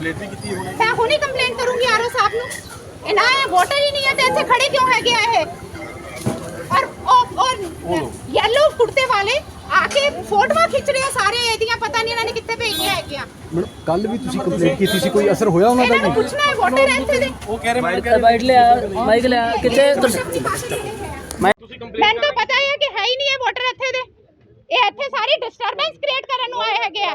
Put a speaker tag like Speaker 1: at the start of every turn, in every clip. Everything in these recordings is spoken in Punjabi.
Speaker 1: ਕੰਪਲੇਂਟ ਵੀ ਕੀਤੀ ਹੋਣੀ?
Speaker 2: ਮੈਂ ਹੁਣੀ ਕੰਪਲੇਂਟ ਕਰੂੰਗੀ ਆਰਓ ਸਾਹਿਬ ਨੂੰ। ਇਹ ਨਾ ਇਹ ਵੋਟਰ ਹੀ ਨਹੀਂ ਹੈ ਤੇ ਇੱਥੇ ਖੜੇ ਕਿਉਂ ਹੈਗੇ ਆ ਇਹ? ਔਰ ਔਰ- ਔਰ ਯੈਲੋ ਕੁੜਤੇ ਵਾਲੇ ਆ ਕੇ ਫੋਟੋਆਂ ਖਿੱਚ ਰਹੇ ਆ ਸਾਰੇ ਇਹਦੀਆਂ ਪਤਾ ਨਹੀਂ ਇਹਨਾਂ ਨੇ ਕਿੱਥੇ ਭੇਜੀਆਂ ਹੈਗੀਆਂ।
Speaker 3: ਮੈਡਮ ਕੱਲ ਵੀ ਤੁਸੀਂ ਕੰਪਲੇਂਟ ਕੀਤੀ ਸੀ ਕੋਈ ਅਸਰ ਹੋਇਆ ਉਹਨਾਂ ਦਾ
Speaker 2: ਇਹਨਾਂ ਨੂੰ
Speaker 3: ਜੀ
Speaker 2: ਪੁੱਛਣਾ ਹੈ ਵੋਟਰ ਹੈ ਇੱਥੇ ਦੇ।
Speaker 1: ਉਹ ਕਹਿ ਰਹੇ
Speaker 4: ਮਾਈਕ ਮਾਈਕ ਲਿਆ ਮਾਈਕ ਲਿਆ ਕਿੱਥੇ?
Speaker 1: ਤੁਸੀਂ
Speaker 2: ਮੈਨੂੰ ਤਾਂ ਪਤਾ ਹੈ ਕਿ ਹੈ ਹੀ ਨਹੀਂ ਇਹ ਵੋਟਰ ਇੱਥੇ ਦੇ। ਇਹ ਇੱਥੇ ਸਾਰੀ ਡਿਸਟਰਬੈਂਸ ਕ੍ਰੀਏਟ ਕਰਨ ਨੂੰ ਆਏ ਹੈਗੇ ਆ।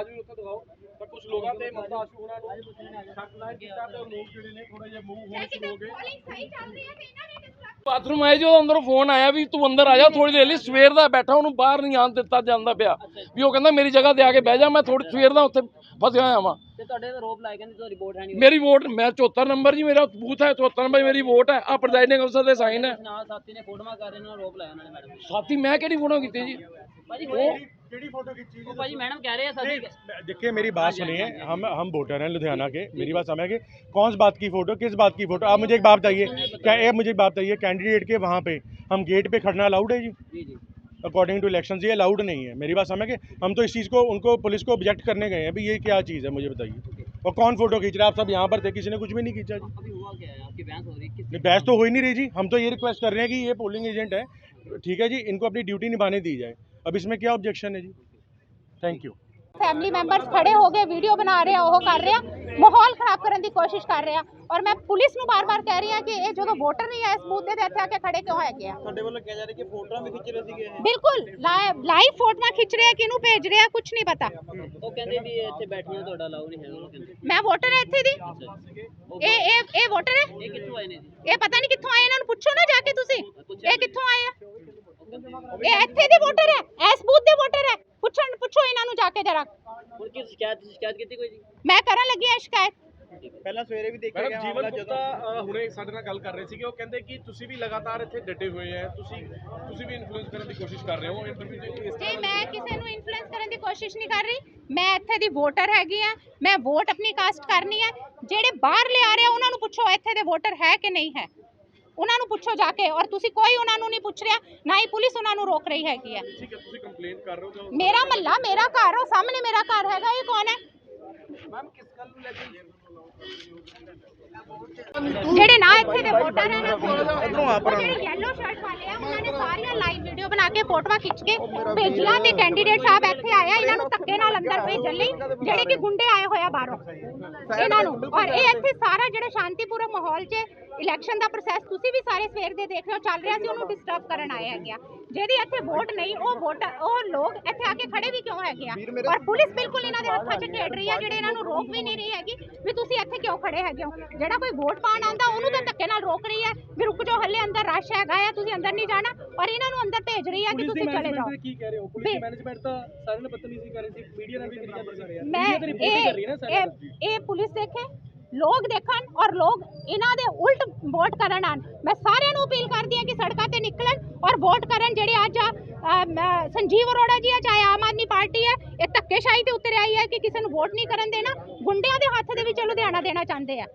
Speaker 1: ਲੋਕਾਂ ਤੇ ਮਮਤਾ ਆਸ਼ੂ ਹੋਣਾ ਨੂੰ ਸ਼ੱਕ ਲੱਗ ਕੀਤਾ ਤੇ ਉਹ ਲੋਕ ਜਿਹੜੇ ਨੇ ਥੋੜੇ ਜਿਹਾ ਮੂਵ ਹੋਣ ਸ਼ੁਰੂ ਹੋ ਗਏ।
Speaker 2: ਸਹੀ ਚੱਲ ਰਹੀ ਹੈ ਕਿ ਇਹਨਾਂ ਨੇ disturb
Speaker 5: ਬਾਥਰੂਮ ਆਏ ਜੋ ਅੰਦਰੋਂ ਫੋਨ ਆਇਆ ਵੀ ਤੂੰ ਅੰਦਰ ਆ ਜਾ ਥੋੜੀ ਦੇਰ ਲਈ ਸਵੇਰ ਦਾ ਬੈਠਾ, ਉਹਨੂੰ ਬਾਹਰ ਨਹੀਂ ਆਣ ਦਿੱਤਾ ਜਾਂਦਾ ਪਿਆ। ਵੀ ਉਹ ਕਹਿੰਦਾ, ਮੇਰੀ ਜਗ੍ਹਾ ਤੇ ਆ ਕੇ ਬਹਿ ਜਾ, ਮੈਂ ਥੋੜੀ ਸਵੇਰ ਦਾ ਉੱਥੇ ਫਸਿਆ ਹੋਇਆ ਵਾਂ।
Speaker 4: ਤੇ ਤੁਹਾਡੇ ਤੇ ਰੋਪ ਲਾਏ ਕਹਿੰਦੇ ਤੁਹਾਡੀ ਰਿਪੋਰਟ ਹੈ ਨਹੀਂ
Speaker 5: ਮੇਰੀ ਵੋਟ ਮੈਂ 74 ਨੰਬਰ ਜੀ ਮੇਰਾ ਬੂਥ ਹੈ 74 ਨੰਬਰ ਮੇਰੀ ਵੋਟ ਹੈ ਆ ਪ੍ਰੈਜ਼ਾਈਡਿੰਗ ਅਫਸਰ ਦੇ ਸਾਈਨ ਹੈ
Speaker 4: ਨਾਲ ਸਾਥੀ ਨੇ ਫੋਟੋਆਂ ਕਰ ਰਹੇ ਨੇ ਰੋਪ ਲਾਇਆ ਉਹਨਾਂ ਨੇ ਮੈਡਮ
Speaker 5: ਸਾਥੀ ਮੈਂ ਕਿਹੜੀ ਫੋਟੋ ਕੀਤੀ ਜੀ
Speaker 4: ਭਾਜੀ ਹੋਏ
Speaker 1: ਕਿਹੜੀ ਫੋਟੋ ਖਿੱਚੀ
Speaker 4: ਉਹ ਭਾਜੀ ਮੈਡਮ ਕਹਿ ਰਹੇ ਆ ਸਾਥੀ
Speaker 6: देखिए मेरी बात सुनिए हम हम वोटर हैं लुधियाना के मेरी बात समझ के कौन सी बात की फ़ोटो किस बात की फ़ोटो आप मुझे एक बात बताइए क्या ये मुझे एक बात बताइए कैंडिडेट के वहाँ पे हम गेट पे खड़ना अलाउड है जी
Speaker 4: जी जी
Speaker 6: अकॉर्डिंग टू इलेक्शन ये अलाउड नहीं है। मेरी बात समझ के हम तो इस चीज़ को उनको पुलिस को ऑब्जेक्ट करने गए हैं। भाई ये क्या चीज़ है मुझे बताइए। और कौन फ़ोटो खींच रहे आप सब यहाँ पर थे किसी ने कुछ भी नहीं खींचा जी।
Speaker 4: बहस
Speaker 6: तो हो ही नहीं रही जी। हम तो ये रिक्वेस्ट कर रहे हैं कि ये पोलिंग एजेंट है। ठीक है जी इनको अपनी ड्यूटी निभाने दी जाए। अब इसमें क्या ऑब्जेक्शन है जी? थैंक यू
Speaker 2: फैमिली मेंबर्स खड़े हो गए वीडियो बना रहे हो कर रहे हैं। ਮਾਹੌਲ ਖਰਾਬ ਕਰਨ ਦੀ ਕੋਸ਼ਿਸ਼ ਕਰ ਰਹੇ। ਆ ਔਰ ਮੈਂ ਪੁਲਿਸ ਨੂੰ ਬਾਰ-ਬਾਰ ਕਹਿ ਰਹੀ ਆ ਕਿ ਇਹ ਜਦੋਂ ਵੋਟਰ ਨਹੀਂ ਹੈ ਇਸ ਬੂਥ ਦੇ ਤੇ ਇੱਥੇ ਆ ਕੇ ਖੜੇ ਕਿਉਂ ਹੈਗੇ ਆ?
Speaker 1: ਤੁਹਾਡੇ ਵੱਲੋਂ ਕਿਹਾ ਜਾ ਰਿਹਾ ਕਿ ਫੋਟੋਆਂ ਵੀ ਖਿੱਚ ਰਹੇ ਸੀਗੇ ਇਹ?
Speaker 2: ਬਿਲਕੁਲ ਲਾਈਵ ਫੋਟੋਆਂ ਖਿੱਚ ਰਹੇ ਆ ਕਿਹਨੂੰ ਭੇਜ ਰਹੇ ਆ ਕੁਝ ਨਹੀਂ ਪਤਾ।
Speaker 4: ਉਹ ਕਹਿੰਦੇ ਵੀ ਇੱਥੇ ਬੈਠਣਾ ਤੁਹਾਡਾ ਅਲਾਉ ਨਹੀਂ ਹੈ ਉਹ ਕਹਿੰਦੇ।
Speaker 2: ਮੈਂ ਵੋਟਰ ਹਾਂ ਇੱਥੇ ਦੀ? ਇਹ ਇਹ ਇਹ ਵੋਟਰ ਹੈ?
Speaker 4: ਇਹ ਕਿੱਥੋਂ ਆਏ ਨੇ ਜੀ?
Speaker 2: ਇਹ ਪਤਾ ਨਹੀਂ ਕਿੱਥੋਂ ਆਏ ਇਹਨਾਂ ਨੂੰ ਪੁੱਛੋ ਨਾ ਜਾ ਕੇ ਤੁਸੀਂ। ਇਹ ਕਿੱਥੋਂ ਆਏ ਆ? ਇਹ ਇੱਥੇ ਦੇ ਵੋਟਰ ਹੈ ਇਸ ਬੂਥ ਦੇ ਵੋਟਰ ਹੈ। ਪੁੱਛਣ ਪੁੱਛੋ ਇਹਨਾਂ ਨੂੰ ਜਾ ਕੇ ਜਰਾ।
Speaker 4: ਹੁਣ ਕੀ ਸ਼ਿਕਾਇਤ ਸ਼ਿਕਾਇਤ ਕੀਤੀ ਕੋਈ ਜੀ?
Speaker 2: ਮੈਂ ਕਰਨ ਲੱਗੀ ਆ ਸ਼ਿਕਾਇਤ।
Speaker 1: ਪਹਿਲਾਂ ਸਵੇਰੇ ਵੀ ਦੇਖਿਆ
Speaker 7: ਮੈਡਮ
Speaker 1: ਗਿਆ
Speaker 7: ਜੀਵਨ
Speaker 1: ਮਾਮਲਾ
Speaker 7: ਗੁਪਤਾ
Speaker 1: ਜਦੋਂ
Speaker 7: ਅ, ਹੁਣੇ ਸਾਡੇ ਨਾਲ ਗੱਲ ਕਰ ਰਹੇ ਸੀਗੇ। ਉਹ ਕਹਿੰਦੇ ਕਿ ਤੁਸੀਂ ਵੀ ਲਗਾਤਾਰ ਇੱਥੇ ਡਟੇ ਹੋਏ ਹੈ ਤੁਸੀਂ ਤੁਸੀਂ ਵੀ ਇਨਫਲੂਐਂਸ ਕਰਨ ਦੀ ਕੋਸ਼ਿਸ਼ ਕਰ ਰਹੇ ਹੋ। ਇੰਟਰਵਿਊ ਦੇ ਇਸ
Speaker 2: ਜੀ ਮੈਂ ਕਿਸੇ ਨੂੰ ਇਨਫਲੂਐਂਸ ਕਰਨ ਦੀ ਕੋਸ਼ਿਸ਼ ਨਹੀਂ ਕਰ ਰਹੀ। ਮੈਂ ਇੱਥੇ ਦੀ ਵੋਟਰ ਹੈਗੀ ਆ। ਮੈਂ ਵੋਟ ਆਪਣੀ ਕਾਸਟ ਕਰਨੀ ਹੈ ਜਿਹੜੇ ਬਾਹਰ ਲਿਆ ਰਹੇ ਆ, ਉਹਨਾਂ ਨੂੰ ਪੁੱਛੋ ਇੱਥੇ ਦੇ ਵੋਟਰ ਹੈ ਕਿ ਨਹੀਂ ਹੈ। ਉਹਨਾਂ ਨੂੰ ਪੁੱਛੋ ਜਾ ਕੇ ਔਰ ਤੁਸੀਂ ਕੋਈ ਉਹਨਾਂ ਨੂੰ ਨਹੀਂ ਪੁੱਛ ਰਿਹਾ ਨਾ ਹੀ ਪੁਲਿਸ ਉਹਨਾਂ ਨੂੰ ਰੋਕ ਰਹੀ ਹੈਗੀ ਹੈ।
Speaker 7: ਠੀਕ ਹੈ ਤੁਸੀਂ ਕੰਪਲੇਂਟ ਕਰ ਰਹੇ ਹੋ ਤਾਂ
Speaker 2: ਮੇਰਾ ਮੱਲਾ ਮੇਰਾ ਘਰ ਉਹ ਸਾਹਮਣੇ ਮੇਰਾ ਘਰ ਹੈਗਾ ਇਹ ਕੌਣ ਹੈ?
Speaker 7: ਮੈਮ ਕਿਸ ਗੱਲ ਨੂੰ ਲੈ ਕੇ
Speaker 2: ਜਿਹੜੇ ਨਾ ਇੱਥੇ ਦੇ ਵੋਟਰ ਹੈ ਨਾ ਇਧਰੋਂ ਆ ਪਰ ਜਿਹੜੇ ਯੈਲੋ ਸ਼ਰਟ ਵਾਲੇ ਆ ਉਹਨਾਂ ਨੇ ਸਾਰੀਆਂ ਲਾਈਵ ਕੇ ਫੋਟੋਆਂ ਖਿੱਚ ਕੇ ਭੇਜੀਆਂ ਤੇ ਕੈਂਡੀਡੇਟ ਸਾਹਿਬ ਇੱਥੇ ਆਇਆ ਇਹਨਾਂ ਨੂੰ ਧੱਕੇ ਨਾਲ ਅੰਦਰ ਭੇਜਣ ਲਈ, ਜਿਹੜੇ ਕਿ ਗੁੰਡੇ ਆਏ ਹੋਏ ਬਾਹਰੋਂ। ਇਹਨਾਂ ਨੂੰ। ਔਰ ਇਹ ਇੱਥੇ ਸਾਰਾ ਜਿਹੜਾ ਸ਼ਾਂਤੀਪੂਰਨ ਮਾਹੌਲ 'ਚ ਇਲੈਕਸ਼ਨ ਦਾ ਪ੍ਰੋਸੈਸ ਤੁਸੀਂ ਵੀ ਸਾਰੇ ਸਵੇਰ ਦੇ ਦੇਖ ਰਹੇ ਹੋ, ਚੱਲ ਰਿਹਾ ਸੀ, ਉਹਨੂੰ ਡਿਸਟਰਬ ਕਰਨ ਆਏ ਹੈਗੇ ਆ। ਜਿਹਦੀ ਇੱਥੇ ਵੋਟ ਨਹੀਂ ਉਹ ਵੋਟ ਉਹ ਲੋਕ ਇੱਥੇ ਆ ਕੇ ਖੜੇ ਵੀ ਕਿਉਂ ਹੈਗੇ ਆ? ਔਰ ਪੁਲਿਸ ਬਿਲਕੁਲ ਇਹਨਾਂ ਦੇ ਹੱਥਾਂ 'ਚ ਖੇਡ ਰਹੀ ਆ ਜਿਹੜੇ ਇਹਨਾਂ ਨੂੰ ਰੋਕ ਵੀ ਨਹੀਂ ਰਹੀ ਹੈਗੀ ਵੀ ਤੁਸੀਂ ਇੱਥੇ ਕਿਉਂ ਖੜੇ ਹੈਗੇ ਹੋ? ਜਿਹੜਾ ਕੋਈ ਵੋਟ ਪਾਣ ਆਂਦਾ ਉਹਨੂੰ ਤਾਂ ਧੱਕੇ ਨਾਲ ਰੋਕ ਰਹੀ ਹੈ ਵੀ ਰੁਕ ਜਾਓ ਹੱਲੇ ਅੰਦਰ ਰਸ਼ ਹੈਗਾ ਆ ਤੁਸੀਂ ਅੰਦਰ ਨਹੀਂ ਜਾਣਾ ਔਰ ਇਹਨਾਂ ਨੂੰ ਅੰਦਰ ਭੇਜ ਰਹੀ ਹੈ ਕਿ ਤੁਸੀਂ ਚਲੇ ਜਾਓ।
Speaker 7: ਕੀ ਕਹਿ ਰਹੇ ਹੋ?
Speaker 2: ਵੀ-
Speaker 7: ਮੈਨੇਜਮੈਂਟ ਤਾਂ ਸਾਰੇ ਨੇ ਬਦਤਮੀਜ਼ੀ ਕਰ ਰਹੀ ਸੀ ਮੀਡੀਆ ਨਾਲ ਵੀ ਕਰੀ ਜਾਂਦੇ ਸਾਰੇ
Speaker 2: ਮੈਂ ਇਹ ਇਹ ਇਹ ਪੁਲਿਸ ਦੇਖੇ ਲੋਕ ਦੇਖਣ ਔਰ ਲੋਕ ਇਹਨਾਂ ਦੇ ਉਲਟ ਵੋਟ ਕਰਨ ਆਣ ਮੈਂ ਸਾਰਿਆਂ ਨੂੰ ਅਪੀਲ ਕਰਦੀ ਹਾਂ ਕਿ ਸੜਕਾਂ ਤੇ ਨਿਕਲਣ ਔਰ ਵੋਟ ਕਰਨ ਜਿਹੜੇ ਅੱਜ ਅਮ, ਸੰਜੀਵ ਅਰੋੜਾ ਜੀ ਹੈ ਚਾਹੇ ਆਮ ਆਦਮੀ ਪਾਰਟੀ ਹੈ ਇਹ ਧੱਕੇਸ਼ਾਹੀ ਤੇ ਉਤਰ ਆਈ ਹੈ ਕਿ ਕਿਸੇ ਨੂੰ ਵੋਟ ਨਹੀਂ ਕਰਨ ਦੇਣਾ। ਗੁੰਡਿਆਂ ਦੇ ਹੱਥ ਦੇ ਵਿੱਚ ਲੁਧਿਆਣਾ ਦੇਣਾ ਚਾਹੁੰਦੇ ਆ।